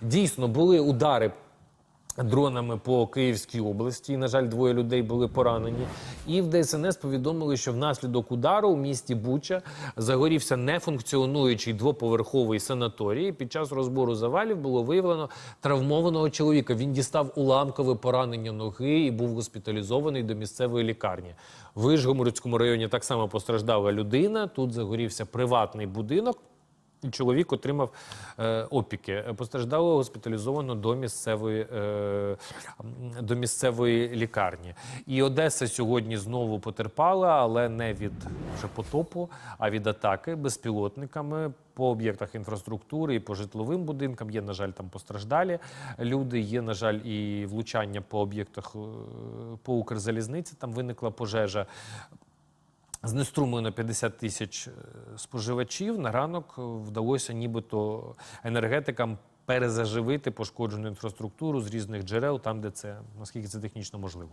Дійсно, були удари. Дронами по Київській області, на жаль, двоє людей були поранені. І в ДСНС повідомили, що внаслідок удару у місті Буча загорівся нефункціонуючий двоповерховий санаторій. Під час розбору завалів було виявлено травмованого чоловіка. Він дістав уламкове поранення ноги і був госпіталізований до місцевої лікарні. В Вишгомородському районі так само постраждала людина. Тут загорівся приватний будинок. Чоловік отримав е, опіки. Постраждало госпіталізовано до місцевої, е, до місцевої лікарні. І Одеса сьогодні знову потерпала, але не від вже потопу, а від атаки безпілотниками по об'єктах інфраструктури і по житловим будинкам. Є, на жаль, там постраждалі люди. Є, на жаль, і влучання по об'єктах е, по Укрзалізниці. Там виникла пожежа. Знеструмлено 50 тисяч е, споживачів. На ранок вдалося нібито енергетикам перезаживити пошкоджену інфраструктуру з різних джерел, там, де це наскільки це технічно можливо.